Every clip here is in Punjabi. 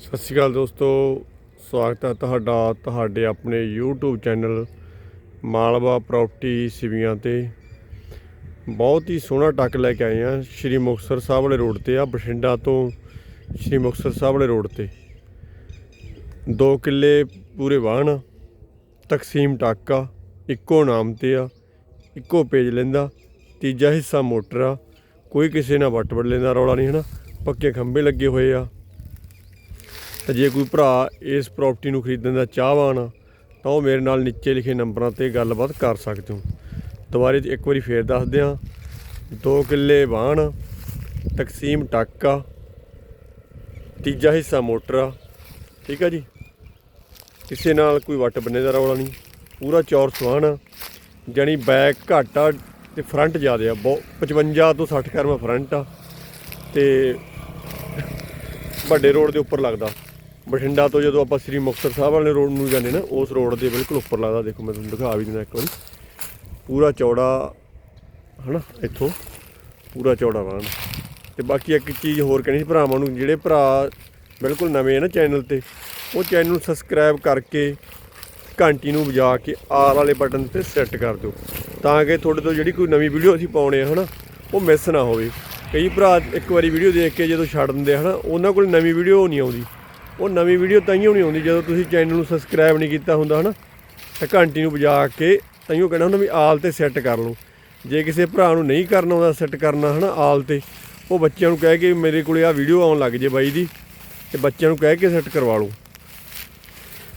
ਸਤਿ ਸ਼੍ਰੀ ਅਕਾਲ ਦੋਸਤੋ, ਸਵਾਗਤ ਹੈ ਤੁਹਾਡਾ, ਤੁਹਾਡੇ ਆਪਣੇ YouTube channel Malwa property Sivian ਤੇ। ਬਹੁਤ ਹੀ ਸੋਹਣਾ ਟੱਕ ਲੈ ਕੇ ਆਏ ਆ ਸ਼੍ਰੀ ਮੁਕਤਸਰ ਸਾਹਿਬ ਵਾਲੇ ਰੋਡ ਤੇ, ਆ ਬਠਿੰਡਾ ਤੋਂ ਸ਼੍ਰੀ ਮੁਕਤਸਰ ਸਾਹਿਬ ਵਾਲੇ ਰੋਡ ਤੇ। ਦੋ ਕਿੱਲੇ ਪੂਰੇ ਵਾਹਣ, ਤਕਸੀਮ ਟੱਕ ਆ, ਇੱਕੋ ਨਾਮ ਤੇ ਆ, ਇੱਕੋ ਪੇਜ ਲੈਂਦਾ, ਤੀਜਾ ਹਿੱਸਾ ਮੋਟਰ ਆ, ਕੋਈ ਕਿਸੇ ਨਾਲ ਵੱਟ ਵੱਟ ਲੈਂਦਾ, ਰੌਲਾ ਨਹੀਂ, ਹਨਾ? ਪੱਕੇ ਖੰਭੇ ਲੱਗੇ ਹੋਏ ਆ। ਤਾਂ ਜੇ ਕੋਈ ਭਰਾ ਇਸ ਪ੍ਰਾਪਰਟੀ ਨੂੰ ਖਰੀਦਣ ਦਾ ਚਾਹਵਾਨ ਆ, ਤਾਂ ਉਹ ਮੇਰੇ ਨਾਲ ਨੀਚੇ ਲਿਖੇ ਨੰਬਰਾਂ ਤੇ ਗੱਲਬਾਤ ਕਰ ਸਕਦੇ ਹੋ। ਦੁਬਾਰੇ ਇੱਕ ਵਾਰੀ ਫੇਰ ਦੱਸ ਦਿਆਂ 2 ਕਿੱਲੇ ਵਾਹਣ, ਤਕਸੀਮ ਟਾਕਾ ਤੀਜਾ ਹਿੱਸਾ ਮੋਟਰ ਆ, ਠੀਕ ਆ ਜੀ? ਕਿਸੇ ਨਾਲ ਕੋਈ ਵੱਟ ਬੰਨੇ ਦਾ ਰੌਲਾ ਨਹੀਂ, ਪੂਰਾ ਚੌਰ ਸਵਾਨ ਆ, ਜਾਣੀ ਬੈਕ ਘੱਟ ਆ ਤੇ ਫਰੰਟ ਜ਼ਿਆਦਾ ਆ ਬਹੁਤ 55 ਤੋਂ 60 ਕਰਮਾ ਫਰੰਟ ਆ ਤੇ ਵੱਡੇ ਰੋਡ ਦੇ ਉੱਪਰ ਲੱਗਦਾ। ਬਠਿੰਡਾ ਤੋਂ ਜਦੋਂ ਆਪਾਂ ਸ੍ਰੀ ਮੁਕਤਸਰ ਸਾਹਿਬ ਵਾਲੇ ਰੋਡ ਨੂੰ ਜਾਂਦੇ ਨਾ, ਉਸ ਰੋਡ ਦੇ ਬਿਲਕੁਲ ਉੱਪਰ ਲੱਗਦਾ, ਦੇਖੋ ਮੈਂ ਤੁਹਾਨੂੰ ਦਿਖਾ ਵੀ ਦਿੰਦਾ ਇੱਕ ਵਾਰੀ। ਪੂਰਾ ਚੌੜਾ, ਹਨਾ, ਇੱਥੋਂ, ਪੂਰਾ ਚੌੜਾ ਵਾਹਣ ਤੇ ਬਾਕੀ ਇੱਕ ਚੀਜ਼ ਹੋਰ ਕਹਿਣੀ ਸੀ ਭਰਾਵਾਂ ਨੂੰ, ਜਿਹੜੇ ਭਰਾ ਬਿਲਕੁਲ ਨਵੇਂ ਆ ਨਾ ਚੈਨਲ ਤੇ, ਉਹ ਚੈਨਲ ਨੂੰ ਸਬਸਕ੍ਰਾਈਬ ਕਰਕੇ ਘੰਟੀ ਨੂੰ ਵਜਾ ਕੇ ਆਲ ਵਾਲੇ ਬਟਨ ਤੇ ਸੈੱਟ ਕਰ ਦਿਓ। ਤਾਂ ਕਿ ਤੁਹਾਡੇ ਤੋਂ ਜਿਹੜੀ ਕੋਈ ਨਵੀਂ ਵੀਡੀਓ ਅਸੀਂ ਪਾਉਣੇ ਆ, ਹਨਾ, ਉਹ ਮਿਸ ਨਾ ਹੋਵੇ। ਕਈ ਭਰਾ ਇੱਕ ਵਾਰੀ ਵੀਡੀਓ ਦੇਖ ਕੇ ਜਦੋਂ ਛੱਡ ਦਿੰਦੇ ਆ, ਹਨਾ, ਉਹਨਾਂ ਕੋਲ ਨਵੀਂ ਵੀਡੀਓ ਨਹੀਂ ਆਉਂਦੀ। ਉਹ ਨਵੀਂ ਵੀਡੀਓ ਤਾਈਓ ਨਹੀਂ ਆਉਂਦੀ, ਜਦੋਂ ਤੁਸੀਂ ਚੈਨਲ ਨੂੰ ਸਬਸਕ੍ਰਾਈਬ ਨਹੀਂ ਕੀਤਾ ਹੁੰਦਾ, ਹਨਾ? ਤਾਂ ਘੰਟੀ ਨੂੰ ਵਜਾ ਕੇ ਤਾਈਓ ਕਹਿਣਾ ਹੁੰਦਾ ਵੀ ਆਲ ਤੇ ਸੈੱਟ ਕਰ ਲਓ। ਜੇ ਕਿਸੇ ਭਰਾ ਨੂੰ ਨਹੀਂ ਕਰਨਾ ਆਉਂਦਾ ਸੈੱਟ ਕਰਨਾ, ਹਨਾ, ਆਲ ਤੇ, ਉਹ ਬੱਚਿਆਂ ਨੂੰ ਕਹਿ ਕੇ ਮੇਰੇ ਕੋਲੇ ਆ ਵੀਡੀਓ ਆਉਣ ਲੱਗ ਜੇ ਬਾਈ ਦੀ, ਤੇ ਬੱਚਿਆਂ ਨੂੰ ਕਹਿ ਕੇ ਸੈੱਟ ਕਰਵਾ ਲਓ।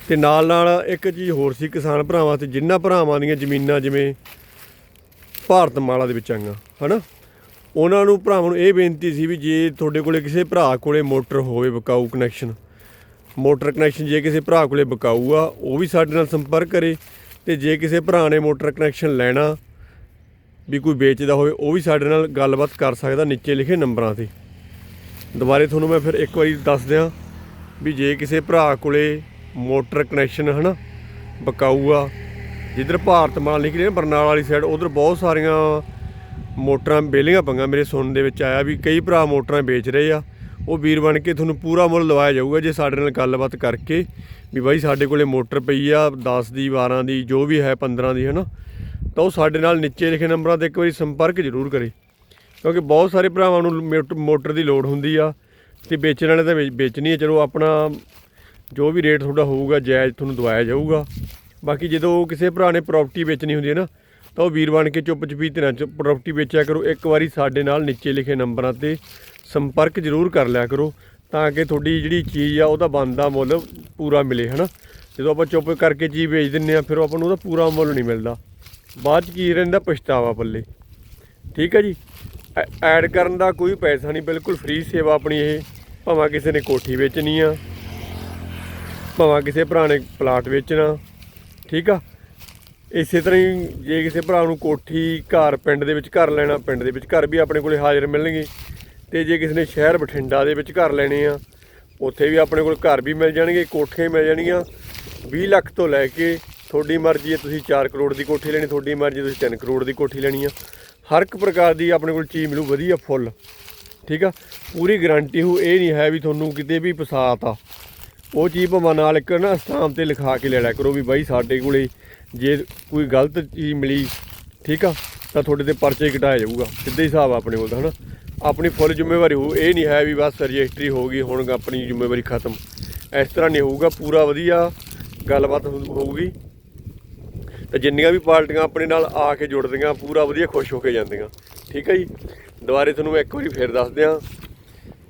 ਤੇ ਨਾਲ ਨਾਲ ਇੱਕ ਚੀਜ਼ ਹੋਰ ਸੀ ਕਿਸਾਨ ਭਰਾਵਾਂ ਤੇ, ਜਿੰਨਾ ਭਰਾਵਾਂ ਦੀਆਂ ਜ਼ਮੀਨਾਂ ਜਿਵੇਂ ਭਾਰਤ ਮਾਲਾ ਦੇ ਵਿੱਚ ਆਈਆਂ, ਹਨਾ? ਉਹਨਾਂ ਨੂੰ ਭਰਾਵਾਂ ਨੂੰ ਇਹ ਬੇਨਤੀ ਸੀ ਵੀ ਜੇ ਤੁਹਾਡੇ ਕੋਲੇ ਕਿਸੇ ਭਰਾ ਕੋਲੇ ਮੋਟਰ ਹੋਵੇ ਬਕਾਊ ਕਨੈਕਸ਼ਨ ਮੋਟਰ ਕਨੈਕਸ਼ਨ ਜੇ ਕਿਸੇ ਭਰਾ ਕੋਲੇ ਬਕਾਊ ਆ, ਉਹ ਵੀ ਸਾਡੇ ਨਾਲ ਸੰਪਰਕ ਕਰੇ ਤੇ ਜੇ ਕਿਸੇ ਭਰਾ ਨੇ ਮੋਟਰ ਕਨੈਕਸ਼ਨ ਲੈਣਾ ਵੀ ਕੋਈ ਵੇਚਦਾ ਹੋਵੇ, ਉਹ ਵੀ ਸਾਡੇ ਨਾਲ ਗੱਲਬਾਤ ਕਰ ਸਕਦਾ ਨੀਚੇ ਲਿਖੇ ਨੰਬਰਾਂ ਤੇ। ਦੁਬਾਰੇ ਤੁਹਾਨੂੰ ਮੈਂ ਫਿਰ ਇੱਕ ਵਾਰੀ ਦੱਸ ਦਿਆਂ ਵੀ ਜੇ ਕਿਸੇ ਭਰਾ ਕੋਲੇ ਮੋਟਰ ਕਨੈਕਸ਼ਨ ਹਨਾ, ਬਕਾਊ ਆ, ਜਿੱਧਰ ਭਾਰਤ ਮਾਲ ਨਿਕਲੇ ਬਰਨਾਲਾ ਵਾਲੀ ਸਾਈਡ ਉਧਰ ਬਹੁਤ ਸਾਰੀਆਂ ਮੋਟਰਾਂ, ਬੇਲੀਆਂ ਪੰਗਾ ਮੇਰੇ ਸੁਣਨ ਦੇ ਵਿੱਚ ਆਇਆ ਵੀ ਕਈ ਭਰਾ ਮੋਟਰਾਂ ਵੇਚ ਰਹੇ ਆ। ਉਹ ਵੀਰ ਬਣ ਕੇ ਤੁਹਾਨੂੰ ਪੂਰਾ ਮੁੱਲ ਲਵਾਇਆ ਜਾਊਗਾ ਜੇ ਸਾਡੇ ਨਾਲ ਗੱਲਬਾਤ ਕਰਕੇ ਵੀ ਬਾਈ ਸਾਡੇ ਕੋਲੇ ਮੋਟਰ ਪਈ ਆ 10 ਦੀ 12 ਦੀ, ਜੋ ਵੀ ਹੈ 15 ਦੀ, ਹਨਾ? ਤਾਂ ਉਹ ਸਾਡੇ ਨਾਲ ਨੀਚੇ ਲਿਖੇ ਨੰਬਰਾਂ ਤੇ ਇੱਕ ਵਾਰੀ ਸੰਪਰਕ ਜ਼ਰੂਰ ਕਰੇ। ਕਿਉਂਕਿ ਬਹੁਤ ਸਾਰੇ ਭਰਾਵਾਂ ਨੂੰ ਮੋਟ- ਮੋਟਰ ਦੀ ਲੋੜ ਹੁੰਦੀ ਆ ਤੇ ਵੇਚਣ ਵਾਲੇ ਤਾਂ ਵੇਚ- ਵੇਚਣੀ ਹੈ ਚਲੋ ਆਪਣਾ ਜੋ ਵੀ ਰੇਟ ਤੁਹਾਡਾ ਹੋਊਗਾ, ਜਾਇਜ਼ ਤੁਹਾਨੂੰ ਦਵਾਇਆ ਜਾਊਗਾ। ਬਾਕੀ ਜਦੋਂ ਕਿਸੇ ਭਰਾ ਨੇ ਪ੍ਰਾਪਰਟੀ ਵੇਚਣੀ ਹੁੰਦੀ ਹੈ ਨਾ, ਤਾਂ ਉਹ ਵੀਰ ਬਣ ਕੇ ਚੁੱਪ ਚਪੀਤੇ ਨਾਲ ਚ ਪ੍ਰਾਪਰਟੀ ਵੇਚਿਆ ਕਰੋ। ਇੱਕ ਵਾਰੀ ਸਾਡੇ ਨਾਲ ਨੀਚੇ ਲਿਖੇ ਨੰਬਰਾਂ ਤੇ ਸੰਪਰਕ ਜ਼ਰੂਰ ਕਰ ਲਿਆ ਕਰੋ ਤਾਂ ਕਿ ਤੁਹਾਡੀ ਜਿਹੜੀ ਚੀਜ਼ ਆ ਉਹਦਾ ਬਣਦਾ ਮੁੱਲ ਪੂਰਾ ਮਿਲੇ, ਹਨਾ? ਜਦੋਂ ਆਪਾਂ ਚੁੱਪ ਕਰਕੇ ਚੀਜ਼ ਵੇਚ ਦਿੰਨੇ ਆ, ਫਿਰ ਆਪਾਂ ਨੂੰ ਉਹਦਾ ਪੂਰਾ ਮੁੱਲ ਨਹੀਂ ਮਿਲਦਾ। ਬਾਅਦ ਚ ਕੀ ਰਹਿੰਦਾ? ਪਛਤਾਵਾ ਪੱਲੇ। ਠੀਕ ਹੈ ਜੀ? ਐਡ ਕਰਨ ਦਾ ਕੋਈ ਪੈਸਾ ਨਹੀਂ, ਬਿਲਕੁਲ ਫ੍ਰੀ ਸੇਵਾ ਆਪਣੀ ਇਹ। ਭਾਵੇਂ ਕਿਸੇ ਨੇ ਕੋਠੀ ਵੇਚਣੀ ਆ, ਭਾਵੇਂ ਕਿਸੇ ਭਰਾ ਨੇ ਪਲਾਟ ਵੇਚਣਾ, ਠੀਕ ਆ? ਇਸੇ ਤਰ੍ਹਾਂ ਹੀ ਜੇ ਕਿਸੇ ਭਰਾ ਨੂੰ ਕੋਠੀ ਘਰ ਪਿੰਡ ਦੇ ਵਿੱਚ ਘਰ ਲੈਣਾ, ਪਿੰਡ ਦੇ ਵਿੱਚ ਘਰ ਵੀ ਆਪਣੇ ਕੋਲੇ ਹਾਜ਼ਰ ਮਿਲਣਗੇ। ਤੇ ਜੇ ਕਿਸੇ ਨੇ ਸ਼ਹਿਰ ਬਠਿੰਡਾ ਦੇ ਵਿੱਚ ਘਰ ਲੈਣੇ ਆ, ਉੱਥੇ ਵੀ ਆਪਣੇ ਕੋਲ ਘਰ ਵੀ ਮਿਲ ਜਾਣਗੇ ਕੋਠੀਆਂ ਮਿਲ ਜਾਣਗੀਆਂ। 20 ਲੱਖ ਤੋਂ ਲੈ ਕੇ ਤੁਹਾਡੀ ਮਰਜ਼ੀ ਹੈ, ਤੁਸੀਂ 4 ਕਰੋੜ ਦੀ ਕੋਠੀ ਲੈਣੀ, ਤੁਹਾਡੀ ਮਰਜ਼ੀ ਤੁਸੀਂ 3 ਕਰੋੜ ਦੀ ਕੋਠੀ ਲੈਣੀ ਆ। ਹਰ ਇੱਕ ਪ੍ਰਕਾਰ ਦੀ ਆਪਣੇ ਕੋਲ ਚੀਜ਼ ਮਿਲੂ, ਵਧੀਆ ਫੁੱਲ, ਠੀਕ ਆ? ਪੂਰੀ ਗਾਰੰਟੀ ਹੋ, ਇਹ ਨਹੀਂ ਹੈ ਵੀ ਤੁਹਾਨੂੰ ਕਿਤੇ ਵੀ ਫਸਾਤ। ਆ ਉਹ ਚੀਜ਼ ਭਾਵੇਂ ਨਾਲ ਇੱਕ ਨਾ ਸਟਾਂਪ ਤੇ ਲਿਖਾ ਕੇ ਲੈ ਲਿਆ ਕਰੋ ਵੀ ਬਾਈ ਸਾਡੇ ਕੋਲੇ ਜੇ ਕੋਈ ਗਲਤ ਚੀਜ਼ ਮਿਲੀ, ਠੀਕ ਆ? ਤਾਂ ਤੁਹਾਡੇ ਤੇ ਪਰਚੇ ਘਟਾਇਆ ਜਾਊਗਾ, ਸਿੱਧੇ ਹਿਸਾਬ ਆਪਣੇ ਕੋਲ ਤਾਂ ਹਨਾ? ਆਪਣੀ ਫੁੱਲ ਜ਼ਿੰਮੇਵਾਰੀ ਹੋ ਇਹ ਨਹੀਂ ਹੈ ਵੀ ਬਸ ਰਜਿਸਟਰੀ ਹੋ ਗਈ, ਹੁਣ ਆਪਣੀ ਜ਼ਿੰਮੇਵਾਰੀ ਖਤਮ। ਇਸ ਤਰ੍ਹਾਂ ਨਹੀਂ ਹੋਊਗਾ, ਪੂਰਾ ਵਧੀਆ ਗੱਲਬਾਤ ਹੋਊਗੀ। ਤੇ ਜਿੰਨੀਆਂ ਵੀ ਪਾਰਟੀਆਂ ਆਪਣੇ ਨਾਲ ਆ ਕੇ ਜੁੜਦੀਆਂ, ਪੂਰਾ ਵਧੀਆ ਖੁਸ਼ ਹੋ ਕੇ ਜਾਂਦੀਆਂ। ਠੀਕ ਹੈ ਜੀ? ਦੁਬਾਰੇ ਤੁਹਾਨੂੰ ਇੱਕ ਵਾਰੀ ਫੇਰ ਦੱਸ ਦਿਆਂ,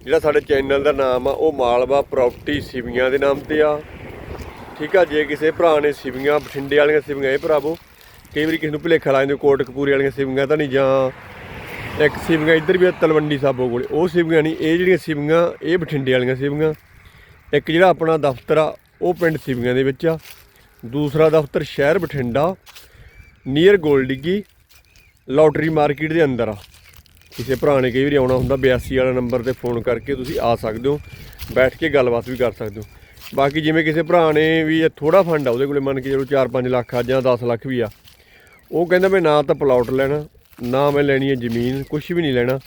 ਜਿਹੜਾ ਸਾਡੇ ਚੈਨਲ ਦਾ ਨਾਮ ਆ, ਉਹ ਮਾਲਵਾ ਪ੍ਰਾਪਰਟੀ ਸਿਵੀਆਂ ਦੇ ਨਾਮ ਤੇ ਆ। ਠੀਕ ਆ, ਜੇ ਕਿਸੇ ਭਰਾ ਨੇ ਸਿਵੀਆਂ, ਬਠਿੰਡੇ ਵਾਲੀਆਂ ਸਿਵੀਆਂ, ਇਹ ਭਰਾਵੋ ਕਈ ਵਾਰੀ ਕਿਸੇ ਨੂੰ ਭੁਲੇਖਾ ਲਾ ਜਾਂਦੇ ਕੋਟ ਕਪੂਰੇ ਵਾਲੀਆਂ ਸਿਵੀਆਂ ਤਾਂ ਨਹੀਂ ਜਾਂ ਇੱਕ ਸਿਵੀਆਂ, ਇੱਧਰ ਵੀ ਆ ਤਲਵੰਡੀ ਸਾਬੋ ਕੋਲੇ। ਉਹ ਸਿਵੀਆਂ ਨਹੀਂ, ਇਹ ਜਿਹੜੀਆਂ ਸਿਵੀਆਂ, ਇਹ ਬਠਿੰਡੇ ਵਾਲੀਆਂ ਸਿਵੀਆਂ। ਇੱਕ ਜਿਹੜਾ ਆਪਣਾ ਦਫ਼ਤਰ ਆ, ਉਹ ਪਿੰਡ ਸਿਵੀਆਂ ਦੇ ਵਿੱਚ ਆ। ਦੂਸਰਾ ਦਫ਼ਤਰ ਸ਼ਹਿਰ Bathinda near Goldiggi lottery market ਦੇ ਅੰਦਰ ਆ। ਕਿਸੇ ਭਰਾ ਨੇ ਕਈ ਵਾਰੀ ਆਉਣਾ ਹੁੰਦਾ 82 ਵਾਲਾ ਨੰਬਰ ਤੇ ਫੋਨ ਕਰਕੇ ਤੁਸੀਂ ਆ ਸਕਦੇ ਹੋ, ਬੈਠ ਕੇ ਗੱਲਬਾਤ ਵੀ ਕਰ ਸਕਦੇ ਹੋ। ਬਾਕੀ ਜਿਵੇਂ ਕਿਸੇ ਭਰਾ ਨੇ ਵੀ ਥੋੜਾ ਫੰਡ ਆ, ਉਹਦੇ ਕੋਲੇ ਮੰਨ ਕੇ ਚਲੋ 4-5 ਲੱਖ ਆ ਜਾਂ 10 ਲੱਖ ਵੀ ਆ। ਉਹ ਕਹਿੰਦਾ ਮੈਂ ਨਾ ਤਾਂ ਪਲਾਟ ਲੈਣਾ ਨਾ ਮੈਂ ਲੈਣੀ ਹੈ ਜ਼ਮੀਨ ਕੁਝ ਵੀ ਨਹੀਂ ਲੈਣਾ।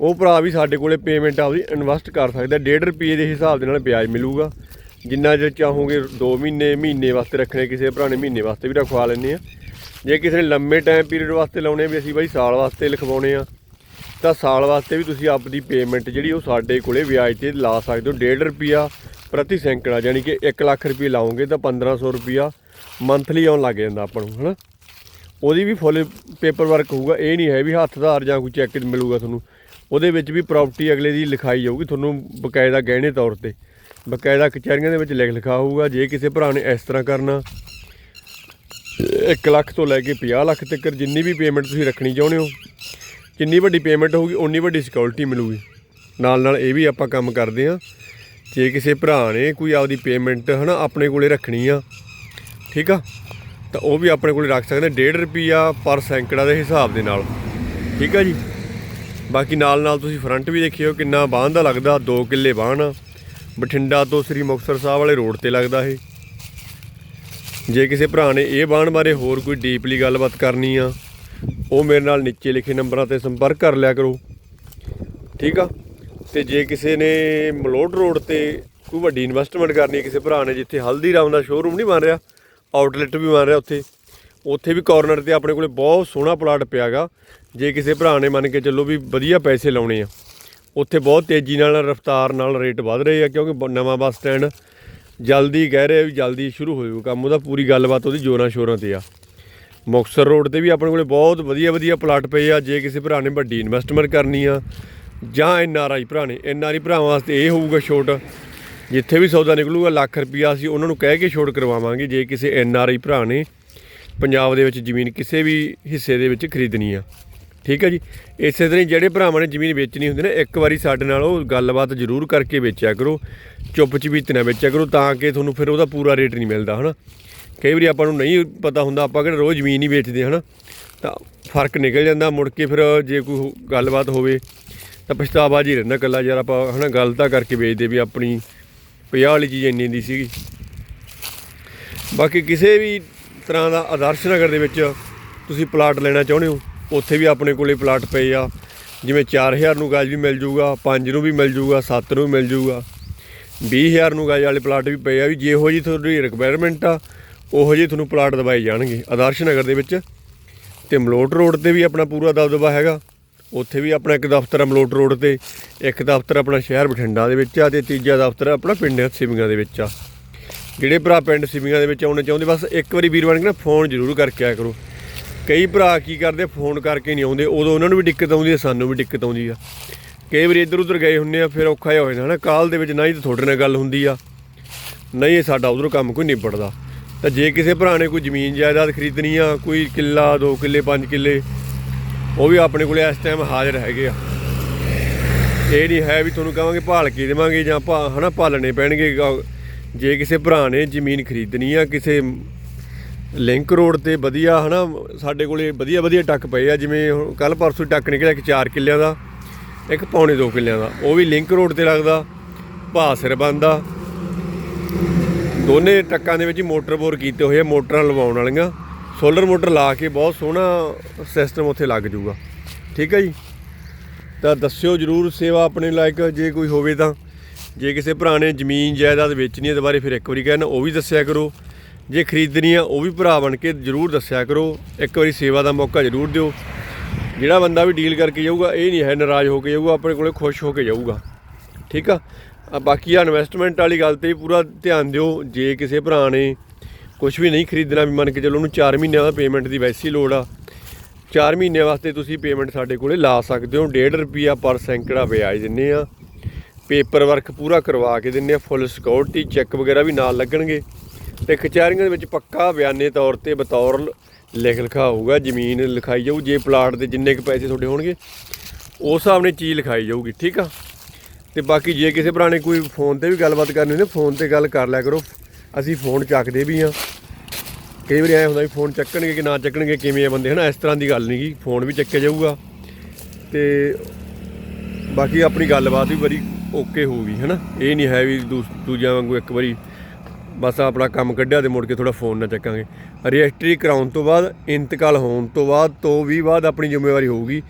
ਉਹ ਭਰਾ ਵੀ ਸਾਡੇ ਕੋਲੇ ਪੇਮੈਂਟ ਆਪਦੀ ਇਨਵੈਸਟ ਕਰ ਸਕਦਾ 1.5 ਰੁਪਏ ਦੇ ਹਿਸਾਬ ਦੇ ਨਾਲ ਵਿਆਜ ਮਿਲੂਗਾ। ਜਿੰਨਾ ਜੇ ਚਾਹੋਗੇ 2 ਮਹੀਨੇ ਮਹੀਨੇ ਵਾਸਤੇ ਰੱਖਣੇ, ਕਿਸੇ ਭਰਾ ਨੇ ਮਹੀਨੇ ਵਾਸਤੇ ਵੀ ਰਖਵਾ ਲੈਂਦੇ ਆ। ਜੇ ਕਿਸੇ ਨੇ ਲੰਮੇ ਟਾਈਮ ਪੀਰੀਅਡ ਵਾਸਤੇ ਲਾਉਣੇ ਵੀ ਅਸੀਂ ਬਾਈ ਸਾਲ ਵਾਸਤੇ ਲਿਖਵਾਉਣੇ ਆ, ਤਾਂ ਸਾਲ ਵਾਸਤੇ ਵੀ ਤੁਸੀਂ ਆਪਦੀ ਪੇਮੈਂਟ ਜਿਹੜੀ ਉਹ ਸਾਡੇ ਕੋਲੇ ਵਿਆਜ ਤੇ ਲਾ ਸਕਦੇ ਹੋ। 1.5 ਰੁਪਿਆ ਪ੍ਰਤੀ ਸੈਂਕੜਾ ਯਾਨੀ ਕਿ 1 ਲੱਖ ਰੁਪਏ ਲਾਉਂਗੇ ਤਾਂ 1500 ਰੁਪਿਆ ਮੰਥਲੀ ਆਉਣ ਲੱਗ ਜਾਂਦਾ ਆਪਾਂ ਨੂੰ, ਹਨਾ? ਉਹਦੀ ਵੀ ਫੁੱਲ ਪੇਪਰ ਵਰਕ ਹੋਊਗਾ, ਇਹ ਨਹੀਂ ਹੈ ਵੀ ਹੱਥ ਹੱਥਦਾਰ ਜਾਂ ਕੋਈ ਚੈੱਕ ਮਿਲੂਗਾ ਤੁਹਾਨੂੰ। ਉਹਦੇ ਵਿੱਚ ਵੀ ਪ੍ਰਾਪਰਟੀ ਅਗਲੇ ਦੀ ਲਿਖਾਈ ਜਾਊਗੀ, ਤੁਹਾਨੂੰ ਬਕਾਇਦਾ ਗਹਿਣੇ ਤੌਰ ਤੇ। ਬਕਾਇਦਾ ਕਚਹਿਰੀਆਂ ਦੇ ਵਿੱਚ ਲਿਖ ਲਿਖਾ ਹੋਊਗਾ, ਜੇ ਕਿਸੇ ਭਰਾ ਨੇ ਇਸ ਤਰ੍ਹਾਂ ਕਰਨਾ 1 ਲੱਖ ਤੋਂ ਲੈ ਕੇ 50 ਲੱਖ ਤੱਕ ਜਿੰਨੀ ਵੀ ਪੇਮੈਂਟ ਤੁਸੀਂ ਰੱਖਣੀ ਚਾਹੁੰਦੇ ਹੋ, ਜਿੰਨੀ ਵੱਡੀ ਪੇਮੈਂਟ ਹੋਊਗੀ ਉਨੀ ਵੱਡੀ ਸਿਕਿਉਰਿਟੀ ਮਿਲੂਗੀ। ਨਾਲ ਨਾਲ ਇਹ ਵੀ ਆਪਾਂ ਕੰਮ ਕਰਦੇ ਆ ਜੇ ਕਿਸੇ ਭਰਾ ਨੇ ਕੋਈ ਆਪਦੀ ਪੇਮੈਂਟ ਹਨਾ ਆਪਣੇ ਕੋਲੇ ਰੱਖਣੀ ਆ, ਠੀਕ ਆ? ਤਾਂ ਉਹ ਵੀ ਆਪਣੇ ਕੋਲ ਰੱਖ ਸਕਦੇ 1.5 ਰੁਪਿਆ ਪਰ ਸੈਂਕੜਾ ਦੇ ਹਿਸਾਬ ਦੇ ਨਾਲ। ਠੀਕ ਆ ਜੀ? ਬਾਕੀ ਨਾਲ ਨਾਲ ਤੁਸੀਂ ਫਰੰਟ ਵੀ ਦੇਖਿਓ, ਕਿੰਨਾ ਬਾਹਨ ਦਾ ਲੱਗਦਾ 2 ਕਿੱਲੇ ਬਾਹਨ ਆ। ਬਠਿੰਡਾ ਤੋਂ ਸ੍ਰੀ ਮੁਕਤਸਰ ਸਾਹਿਬ ਵਾਲੇ ਰੋਡ ਤੇ ਲੱਗਦਾ ਇਹ। ਜੇ ਕਿਸੇ ਭਰਾ ਨੇ ਇਹ ਬਾਣ ਬਾਰੇ ਹੋਰ ਕੋਈ ਡੀਪਲੀ ਗੱਲਬਾਤ ਕਰਨੀ ਆ, ਉਹ ਮੇਰੇ ਨਾਲ ਨੀਚੇ ਲਿਖੇ ਨੰਬਰਾਂ ਤੇ ਸੰਪਰਕ ਕਰ ਲਿਆ ਕਰੋ। ਠੀਕ ਆ? ਤੇ ਜੇ ਕਿਸੇ ਨੇ ਮਲੋਟ ਰੋਡ ਤੇ ਕੋਈ ਵੱਡੀ ਇਨਵੈਸਟਮੈਂਟ ਕਰਨੀ ਕਿਸੇ ਭਰਾ ਨੇ, ਜਿੱਥੇ ਹਲਦੀਰਾਮ ਦਾ ਸ਼ੋਰੂਮ ਨਹੀਂ ਬਣ ਰਿਹਾ ਆਊਟਲੈਟ ਵੀ ਬਣ ਰਿਹਾ ਉੱਥੇ। ਉੱਥੇ ਵੀ ਕਾਰਨਰ ਤੇ ਆਪਣੇ ਕੋਲੇ ਬਹੁਤ ਸੋਹਣਾ ਪਲਾਟ ਪਿਆਗਾ। ਜੇ ਕਿਸੇ ਭਰਾ ਨੇ ਮੰਨ ਕੇ ਚੱਲੋ ਵੀ ਵਧੀਆ ਪੈਸੇ ਲਾਉਣੇ ਆ, ਉੱਥੇ ਬਹੁਤ ਤੇਜ਼ੀ ਨਾਲ ਰਫ਼ਤਾਰ ਨਾਲ ਰੇਟ ਵਧ ਰਹੇ ਆ, ਕਿਉਂਕਿ ਬ- ਨਵਾਂ ਬੱਸ ਸਟੈਂਡ ਜਲਦੀ ਕਹਿ ਰਹੇ ਆ ਵੀ ਜਲਦੀ ਸ਼ੁਰੂ ਹੋ ਜਾਊ ਕੰਮ ਉਹਦਾ ਪੂਰੀ ਗੱਲਬਾਤ ਉਹਦੀ ਜੋਰਾਂ ਸ਼ੋਰਾਂ ਤੇ ਆ। ਮੁਕਤਸਰ ਰੋਡ ਤੇ ਵੀ ਆਪਣੇ ਕੋਲੇ ਬਹੁਤ ਵਧੀਆ ਵਧੀਆ ਪਲਾਟ ਪਏ ਆ। ਜੇ ਕਿਸੇ ਭਰਾ ਨੇ ਵੱਡੀ ਇਨਵੈਸਟਮੈਂਟ ਕਰਨੀ ਆ, ਜਾਂ ਐਨ ਆਰ ਆਈ ਭਰਾ ਨੇ ਐਨ ਆਰ ਆਈ ਭਰਾਵਾਂ ਵਾਸਤੇ ਇਹ ਹੋਊਗਾ ਛੋਟ। ਜਿੱਥੇ ਵੀ ਸੌਦਾ ਨਿਕਲੂਗਾ, ਲੱਖ ਰੁਪਿਆ ਅਸੀਂ ਉਹਨਾਂ ਨੂੰ ਕਹਿ ਕੇ ਛੋਟ ਕਰਵਾਵਾਂਗੇ, ਜੇ ਕਿਸੇ ਐਨ ਆਰ ਆਈ ਭਰਾ ਨੇ ਪੰਜਾਬ ਦੇ ਵਿੱਚ ਜ਼ਮੀਨ ਕਿਸੇ ਵੀ ਹਿੱਸੇ ਦੇ ਵਿੱਚ ਖਰੀਦਣੀ ਆ। ਠੀਕ ਹੈ ਜੀ? ਇਸੇ ਤਰ੍ਹਾਂ ਹੀ ਜਿਹੜੇ ਭਰਾਵਾਂ ਨੇ ਜ਼ਮੀਨ ਵੇਚਣੀ ਹੁੰਦੀ ਨਾ, ਇੱਕ ਵਾਰੀ ਸਾਡੇ ਨਾਲ ਉਹ ਗੱਲਬਾਤ ਜ਼ਰੂਰ ਕਰਕੇ ਵੇਚਿਆ ਕਰੋ ਚੁੱਪ ਚਪੀਤ ਨਾ ਵੇਚਿਆ ਕਰੋ, ਤਾਂ ਕਿ ਤੁਹਾਨੂੰ ਫਿਰ ਉਹਦਾ ਪੂਰਾ ਰੇਟ ਨਹੀਂ ਮਿਲਦਾ, ਹਨਾ? ਕਈ ਵਾਰੀ ਆਪਾਂ ਨੂੰ ਨਹੀਂ ਪਤਾ ਹੁੰਦਾ, ਆਪਾਂ ਕਿਹੜਾ ਰੋਜ਼ ਜ਼ਮੀਨ ਹੀ ਵੇਚਦੇ, ਹਨਾ? ਤਾਂ ਫ਼ਰਕ ਨਿਕਲ ਜਾਂਦਾ, ਮੁੜ ਕੇ ਫਿਰ ਜੇ ਕੋਈ ਹੋ- ਗੱਲਬਾਤ ਹੋਵੇ ਤਾਂ ਪਛਤਾਵਾ ਜੀ ਰਹਿੰਦਾ ਕੱਲਾ ਯਾਰ ਆਪਾਂ, ਹਨਾ, ਗੱਲ ਤਾਂ ਕਰਕੇ ਵੇਚਦੇ ਵੀ ਆਪਣੀ 50 ਵਾਲੀ ਚੀਜ਼ ਇੰਨੀ ਦੀ ਸੀਗੀ। ਬਾਕੀ ਕਿਸੇ ਵੀ ਤਰ੍ਹਾਂ ਦਾ ਆਦਰਸ਼ ਨਗਰ ਦੇ ਵਿੱਚ ਤੁਸੀਂ ਪਲਾਟ ਲੈਣਾ ਚਾਹੁੰਦੇ ਹੋ, ਉੱਥੇ ਵੀ ਆਪਣੇ ਕੋਲੇ ਪਲਾਟ ਪਏ ਆ। ਜਿਵੇਂ 4000 ਨੂੰ ਗਾਜ ਵੀ ਮਿਲ ਜੂਗਾ 5 ਨੂੰ ਵੀ ਮਿਲ ਜੂਗਾ 7 ਨੂੰ ਵੀ ਮਿਲ ਜੂਗਾ। 20000 ਨੂੰ ਗਾਜ ਵਾਲੇ ਪਲਾਟ ਵੀ ਪਏ ਆ ਵੀ ਜਿਹੋ ਜੀ ਤੁਹਾਡੀ ਰਿਕੁਆਇਰਮੈਂਟ ਆ, ਉਹੋ ਜਿਹੇ ਤੁਹਾਨੂੰ ਪਲਾਟ ਦਵਾਏ ਜਾਣਗੇ। ਆਦਰਸ਼ ਨਗਰ ਦੇ ਵਿੱਚ ਤੇ ਮਲੋਟ ਰੋਡ ਤੇ ਵੀ ਆਪਣਾ ਪੂਰਾ ਦਬਦਬਾ ਹੈਗਾ। ਉੱਥੇ ਵੀ ਆਪਣਾ ਇੱਕ ਦਫ਼ਤਰ ਆ ਮਲੋਟ ਰੋਡ ਤੇ, ਇੱਕ ਦਫ਼ਤਰ ਆਪਣਾ ਸ਼ਹਿਰ ਬਠਿੰਡਾ ਦੇ ਵਿੱਚ ਆ ਤੇ ਤੀਜਾ ਦਫ਼ਤਰ ਆਪਣਾ ਪਿੰਡ ਸਿਵਿੰਗਾਂ ਦੇ ਵਿੱਚ ਆ। ਜਿਹੜੇ ਭਰਾ ਪਿੰਡ ਸਿਵਿੰਗਾਂ ਦੇ ਵਿੱਚ ਆਉਣਾ ਚਾਹੁੰਦੇ, ਬਸ ਇੱਕ ਵਾਰੀ ਵੀਰ ਬਣ ਕੇ ਨਾ ਫੋਨ ਜ਼ਰੂਰ ਕਰਕੇ ਆਇਆ ਕਰੋ। ਕਈ ਭਰਾ ਕੀ ਕਰਦੇ, ਫੋਨ ਕਰਕੇ ਨਹੀਂ ਆਉਂਦੇ, ਉਦੋਂ ਉਹਨਾਂ ਨੂੰ ਵੀ ਦਿੱਕਤ ਆਉਂਦੀ ਹੈ ਸਾਨੂੰ ਵੀ ਦਿੱਕਤ ਆਉਂਦੀ ਆ। ਕਈ ਵਾਰੀ ਇੱਧਰ ਉੱਧਰ ਗਏ ਹੁੰਨੇ ਆ, ਫਿਰ ਔਖਾ ਜਿਹਾ ਹੋ ਜਾਂਦਾ ਨਾ ਕਾਲ ਦੇ ਵਿੱਚ ਨਾ ਹੀ ਤਾਂ ਤੁਹਾਡੇ ਨਾਲ ਗੱਲ ਹੁੰਦੀ ਆ। ਨਹੀਂ, ਇਹ ਸਾਡਾ ਉਧਰੋਂ ਕੰਮ ਕੋਈ ਨਿਬੜਦਾ। ਤਾਂ ਜੇ ਕਿਸੇ ਭਰਾ ਨੇ ਕੋਈ ਜ਼ਮੀਨ ਜਾਇਦਾਦ ਖਰੀਦਣੀ ਆ, ਕੋਈ ਕਿੱਲਾ 2 ਕਿੱਲੇ 5 ਕਿੱਲੇ ਉਹ ਵੀ ਆਪਣੇ ਕੋਲੇ ਇਸ ਟਾਈਮ ਹਾਜ਼ਰ ਹੈਗੇ ਆ। ਇਹ ਨਹੀਂ ਹੈ ਵੀ ਤੁਹਾਨੂੰ ਕਹਾਂਗੇ ਭਾਲ ਕੇ ਦੇਵਾਂਗੇ ਜਾਂ ਭਾ, ਹਨਾ, ਭਾਲਣੇ ਪੈਣਗੇ। ਜੇ ਕਿਸੇ ਭਰਾ ਨੇ ਜ਼ਮੀਨ ਖਰੀਦਣੀ ਆ, ਕਿਸੇ ਲਿੰਕ ਰੋਡ ਤੇ ਵਧੀਆ, ਹਨਾ, ਸਾਡੇ ਕੋਲੇ ਵਧੀਆ ਵਧੀਆ ਟੱਕ ਪਏ ਆ, ਜਿਵੇਂ ਕੱਲ ਪਰਸੋਂ ਟੱਕ ਨਿਕਲਿਆ ਇੱਕ 4 ਕਿੱਲਿਆਂ ਦਾ, ਇੱਕ ਪੌਣੇ 2 ਕਿੱਲਿਆਂ ਦਾ। ਉਹ ਵੀ ਲਿੰਕ ਰੋਡ ਤੇ ਲੱਗਦਾ, ਭਾ ਸਿਰ ਬੰਦਾ ਦੋਨੇ ਟੱਕਾਂ ਦੇ ਵਿੱਚ ਮੋਟਰ ਬੋਰ ਕੀਤੇ ਹੋਏ ਆ, ਮੋਟਰਾਂ ਲਵਾਉਣ ਵਾਲੀਆਂ। ਸੋਲਰ ਮੋਟਰ ਲਾ ਕੇ ਬਹੁਤ ਸੋਹਣਾ ਸਿਸਟਮ ਉੱਥੇ ਲੱਗ ਜਾਊਗਾ ਠੀਕ ਹੈ ਜੀ? ਤਾਂ ਦੱਸਿਓ ਜਰੂਰ ਸੇਵਾ ਆਪਣੇ ਲਾਇਕ ਜੇ ਕੋਈ ਹੋਵੇ ਤਾਂ। ਜੇ ਕਿਸੇ ਭਰਾ ਨੇ ਜ਼ਮੀਨ ਜਾਇਦਾਦ ਵੇਚਣੀ ਹੈ ਦੁਬਾਰੇ ਫਿਰ ਇੱਕ ਵਾਰੀ ਕਹਿਣਾ, ਉਹ ਵੀ ਦੱਸਿਆ ਕਰੋ। ਜੇ ਖਰੀਦਣੀ ਆ ਉਹ ਵੀ ਭਰਾ ਬਣ ਕੇ ਜਰੂਰ ਦੱਸਿਆ ਕਰੋ। ਇੱਕ ਵਾਰੀ ਸੇਵਾ ਦਾ ਮੌਕਾ ਜਰੂਰ ਦਿਓ। ਜਿਹੜਾ ਬੰਦਾ ਵੀ ਡੀਲ ਕਰਕੇ ਜਾਊਗਾ, ਇਹ ਨਹੀਂ ਹੈ ਨਾਰਾਜ਼ ਹੋ ਕੇ ਜਾਊਗਾ, ਆਪਣੇ ਕੋਲੇ ਖੁਸ਼ ਹੋ ਕੇ ਜਾਊਗਾ। ਠੀਕ ਆ? ਆ ਬਾਕੀ ਆ ਇਨਵੈਸਟਮੈਂਟ ਵਾਲੀ ਗੱਲ ਤੇ ਵੀ ਪੂਰਾ ਧਿਆਨ ਦਿਓ। ਜੇ ਕਿਸੇ ਭਰਾ ਨੇ ਕੁਝ ਵੀ ਨਹੀਂ ਖਰੀਦਣਾ ਵੀ ਮੰਨ ਕੇ ਚੱਲੋ ਉਹਨੂੰ 4 ਮਹੀਨਿਆਂ ਦਾ ਪੇਮੈਂਟ ਦੀ ਵੈਸੀ ਲੋੜ ਆ। 4 ਮਹੀਨਿਆਂ ਵਾਸਤੇ ਤੁਸੀਂ ਪੇਮੈਂਟ ਸਾਡੇ ਕੋਲੇ ਲਾ ਸਕਦੇ ਹੋ। 1.5 ਰੁਪਿਆ ਪਰ ਸੈਂਕੜਾ ਵਿਆਜ ਦਿੰਨੇ ਆ। ਪੇਪਰ ਵਰਕ ਪੂਰਾ ਕਰਵਾ ਕੇ ਦਿੰਨੇ ਆ। ਫੁੱਲ ਸਿਕਿਉਰਿਟੀ ਚੈੱਕ ਵਗੈਰਾ ਵੀ ਨਾਲ ਲੱਗਣਗੇ। ਤੇ ਕਚਹਿਰੀਆਂ ਦੇ ਵਿੱਚ ਪੱਕਾ ਬਿਆਨੇ ਤੌਰ ਤੇ ਬਤੌਰ ਲਿਖ ਲਿਖਾ ਹੋਊਗਾ ਜ਼ਮੀਨ ਲਿਖਾਈ ਜਾਊ, ਜੇ ਪਲਾਟ ਦੇ ਜਿੰਨੇ ਕੁ ਪੈਸੇ ਤੁਹਾਡੇ ਹੋਣਗੇ, ਉਸ ਹਿਸਾਬ ਨਾਲ ਚੀਜ਼ ਲਿਖਾਈ ਜਾਊਗੀ, ਠੀਕ ਆ? ਤੇ ਬਾਕੀ ਜੇ ਕਿਸੇ ਭਰਾ ਨੇ ਕੋਈ ਫੋਨ ਤੇ ਵੀ ਗੱਲਬਾਤ ਕਰਨੀ ਹੁੰਦੀ ਫੋਨ ਤੇ ਗੱਲ ਕਰ ਲਿਆ ਕਰੋ। ਅਸੀਂ ਫੋਨ ਚੱਕਦੇ ਵੀ ਆ। ਕਈ ਵਾਰੀ ਐ ਹੁੰਦਾ ਵੀ ਫੋਨ ਚੱਕਣਗੇ ਕਿ ਨਾ ਚੱਕਣਗੇ, ਕਿਵੇਂ ਆ ਬੰਦੇ, ਹਨਾ? ਇਸ ਤਰ੍ਹਾਂ ਦੀ ਗੱਲ ਨਹੀਂ ਗੀ ਫੋਨ ਵੀ ਚੱਕਿਆ ਜਾਊਗਾ। ਤੇ ਬਾਕੀ ਆਪਣੀ ਗੱਲਬਾਤ ਵੀ ਬੜੀ ਓਕੇ ਹੋਊਗੀ ਹਨਾ? ਇਹ ਨਹੀਂ ਹੈ ਵੀ ਦੂਸ- ਦੂਜਿਆਂ ਵਾਂਗੂ ਇੱਕ ਵਾਰੀ ਬਸ ਆਪਣਾ ਕੰਮ ਕੱਢਿਆ ਤੇ ਮੁੜ ਕੇ ਥੋੜਾ ਫੋਨ ਨਾ ਚੱਕਾਂਗੇ। ਰਜਿਸਟਰੀ ਕਰਾਉਣ ਤੋਂ ਬਾਅਦ, ਇੰਤਕਾਲ ਹੋਣ ਤੋਂ ਬਾਅਦ, ਤੋਂ ਵੀ ਬਾਅਦ ਆਪਣੀ ਜ਼ਿੰਮੇਵਾਰੀ ਹੋਊਗੀ।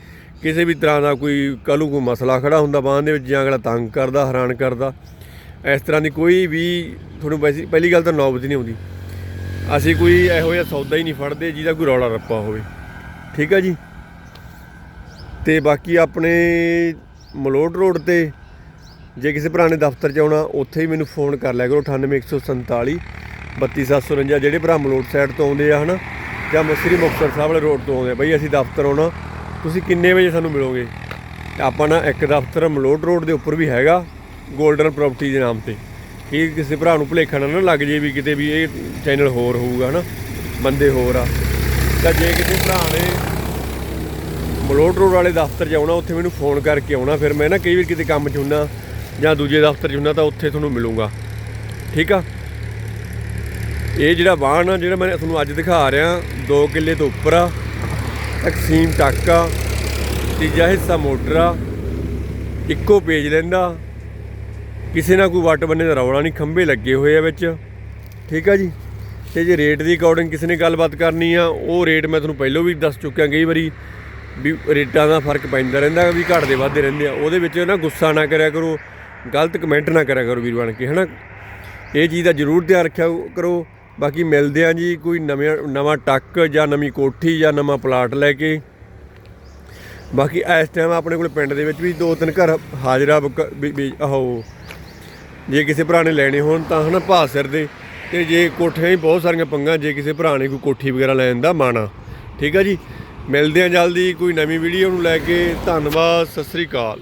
ਕਿਸੇ ਵੀ ਤਰ੍ਹਾਂ ਦਾ ਕੋਈ ਕੱਲ੍ਹ ਨੂੰ ਕੋਈ ਮਸਲਾ ਖੜਾ ਹੁੰਦਾ ਬਾਂਹ ਦੇ ਵਿੱਚ, ਜਾਂ ਅਗਲਾ ਤੰਗ ਕਰਦਾ, ਹੈਰਾਨ ਕਰਦਾ। ਇਸ ਤਰ੍ਹਾਂ ਦੀ ਕੋਈ ਵੀ, ਤੁਹਾਨੂੰ ਵੈਸੇ ਪਹਿਲੀ ਗੱਲ ਤਾਂ ਨੌਬਤ ਨਹੀਂ ਆਉਂਦੀ। ਅਸੀਂ ਕੋਈ ਇਹੋ ਜਿਹਾ ਸੌਦਾ ਹੀ ਨਹੀਂ ਫੜਦੇ ਜਿਹਦਾ ਕੋਈ ਰੌਲਾ ਰੱਪਾ ਹੋਵੇ। ਠੀਕ ਆ ਜੀ? ਤੇ ਬਾਕੀ ਆਪਣੇ ਮਲੋਟ ਰੋਡ ਤੇ ਜੇ ਕਿਸੇ ਭਰਾ ਨੇ ਦਫ਼ਤਰ ਚ ਆਉਣਾ, ਉੱਥੇ ਹੀ ਮੈਨੂੰ ਫੋਨ ਕਰ ਲਿਆ ਕਰੋ 98147 32749 ਜਿਹੜੇ ਭਰਾ ਮਲੋਟ ਸਾਈਡ ਤੋਂ ਆਉਂਦੇ ਆ, ਹਨਾ? ਜਾਂ ਮਸਰੀ ਮੁਕਤਸਰ ਸਾਹਿਬ ਵਾਲੇ ਰੋਡ ਤੋਂ ਆਉਂਦੇ ਆ, ਬਈ ਅਸੀਂ ਦਫ਼ਤਰ ਆਉਣਾ, ਤੁਸੀਂ ਕਿੰਨੇ ਵਜੇ ਸਾਨੂੰ ਮਿਲੋਗੇ? ਆਪਾਂ ਨਾ ਇੱਕ ਦਫ਼ਤਰ ਮਲੋਟ ਰੋਡ ਦੇ ਉੱਪਰ ਵੀ ਹੈਗਾ 골ਡਨ ਪ੍ਰਾਪਰਟੀ ਦੇ ਨਾਮ ਤੇ। ਕਿ ਕਿਸੇ ਭਰਾ ਨੂੰ ਭੁਲੇਖਾ ਨਾ ਲੱਗ ਜੇ ਵੀ ਕਿਤੇ ਵੀ ਇਹ ਚੈਨਲ ਹੋਰ ਹੋਊਗਾ, ਹਨਾ? ਬੰਦੇ ਹੋਰ ਆ। ਤਾਂ ਜੇ ਕਿਸੇ ਭਰਾ ਨੇ ਮਲੋਟ ਰੋਡ ਵਾਲੇ ਦਫ਼ਤਰ ਜਾਉਣਾ, ਉੱਥੇ ਮੈਨੂੰ ਫੋਨ ਕਰਕੇ ਆਉਣਾ, ਫਿਰ ਮੈਂ ਨਾ ਕਈ ਵਾਰ ਕਿਤੇ ਕੰਮ 'ਚ ਹੁੰਨਾ ਜਾਂ ਦੂਜੇ ਦਫ਼ਤਰ 'ਚ ਹੁੰਨਾ, ਤਾਂ ਉੱਥੇ ਤੁਹਾਨੂੰ ਮਿਲੂੰਗਾ। ਠੀਕ ਆ? ਇਹ ਜਿਹੜਾ ਵਾਹਨ ਆ, ਜਿਹੜਾ ਮੈਂ ਤੁਹਾਨੂੰ ਅੱਜ ਦਿਖਾ ਰਿਹਾ 2 ਕਿੱਲੇ ਤੋਂ ਉੱਪਰ ਆ ਤਕਸੀਮ ਟਾਕਾ ਤੀਜਾ ਹਿੱਸਾ ਮੋਟਰ ਆ, ਇੱਕੋ ਪੇਜ ਲੈਂਦਾ ਕਿਸੇ ਨਾਲ ਕੋਈ ਵੱਟ ਬੰਨੇ ਦਾ ਰੌਲਾ ਨਹੀਂ, ਖੰਭੇ ਲੱਗੇ ਹੋਏ ਆ ਵਿੱਚ। ਠੀਕ ਆ ਜੀ? ਤੇ ਜੇ ਰੇਟ ਦੀ ਅਕੋਰਡਿੰਗ ਕਿਸੇ ਨੇ ਗੱਲਬਾਤ ਕਰਨੀ ਆ, ਉਹ ਰੇਟ ਮੈਂ ਤੁਹਾਨੂੰ ਪਹਿਲਾਂ ਵੀ ਦੱਸ ਚੁੱਕਿਆ ਕਈ ਵਾਰੀ ਵੀ ਰੇਟਾਂ ਦਾ ਫ਼ਰਕ ਪੈਂਦਾ ਰਹਿੰਦਾ, ਵੀ ਘਟਦੇ ਵੱਧਦੇ ਰਹਿੰਦੇ ਆ। ਉਹਦੇ ਵਿੱਚ ਨਾ ਗੁੱਸਾ ਨਾ ਕਰਿਆ ਕਰੋ, ਗਲਤ ਕਮੈਂਟ ਨਾ ਕਰਿਆ ਕਰੋ ਵੀਰ ਬਣ ਕੇ, ਹਨਾ? ਇਹ ਚੀਜ਼ ਦਾ ਜ਼ਰੂਰ ਧਿਆਨ ਰੱਖਿਆ ਕਰੋ। ਬਾਕੀ ਮਿਲਦੇ ਆ ਜੀ ਕੋਈ ਨਵੇਂ, ਨਵਾਂ ਟੱਕ ਜਾਂ ਨਵੀਂ ਕੋਠੀ ਜਾਂ ਨਵਾਂ ਪਲਾਟ ਲੈ ਕੇ। ਬਾਕੀ ਇਸ ਟਾਈਮ ਆਪਣੇ ਕੋਲ ਪਿੰਡ ਦੇ ਵਿੱਚ ਵੀ ਦੋ ਤਿੰਨ ਘਰ ਹਾਜ਼ਰਾ ਬੁੱਕ- ਵੀ- ਆਹੋ। ਜੇ ਕਿਸੇ ਭਰਾ ਨੇ ਲੈਣੇ ਹੋਣ ਤਾਂ ਹਨਾ ਭਾਅ ਸਿਰ ਦੇ। ਤੇ ਜੇ ਕੋਠੀਆਂ ਹੀ ਬਹੁਤ ਸਾਰੀਆਂ ਪੰਗਾਂ, ਜੇ ਕਿਸੇ ਭਰਾ ਨੇ ਕੋਈ ਕੋਠੀ ਵਗੈਰਾ ਲੈਣ ਦਾ ਮਾਣਾ। ਠੀਕ ਆ ਜੀ? ਮਿਲਦੇ ਆ ਜਲਦੀ, ਕੋਈ ਨਵੀਂ ਵੀਡੀਓ ਨੂੰ ਲੈ ਕੇ। ਧੰਨਵਾਦ, ਸਤਿ ਸ੍ਰੀ ਅਕਾਲ।